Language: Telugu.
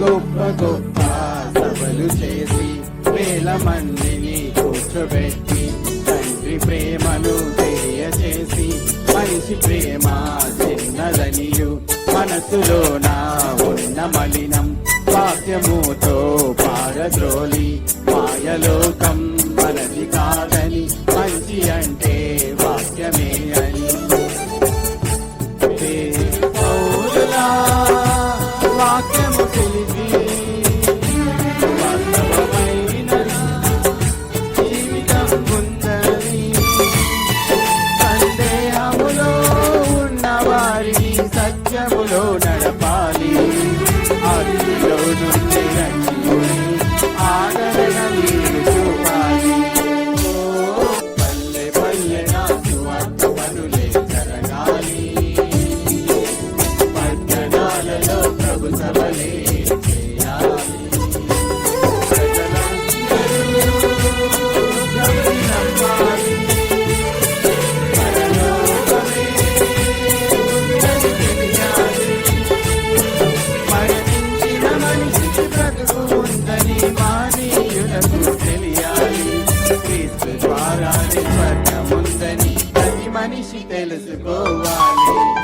గొప్ప గొప్ప సభలు చేసి వేల మందిని కూర్చోబెట్టి తండ్రి ప్రేమను తెలియచేసి మనిషి ప్రేమ చిన్నదనియు మనసులో నా ఉన్న మలినం వాక్యముతో పారద్రోలి Mayalokam no, no. wani shi tele se go wale.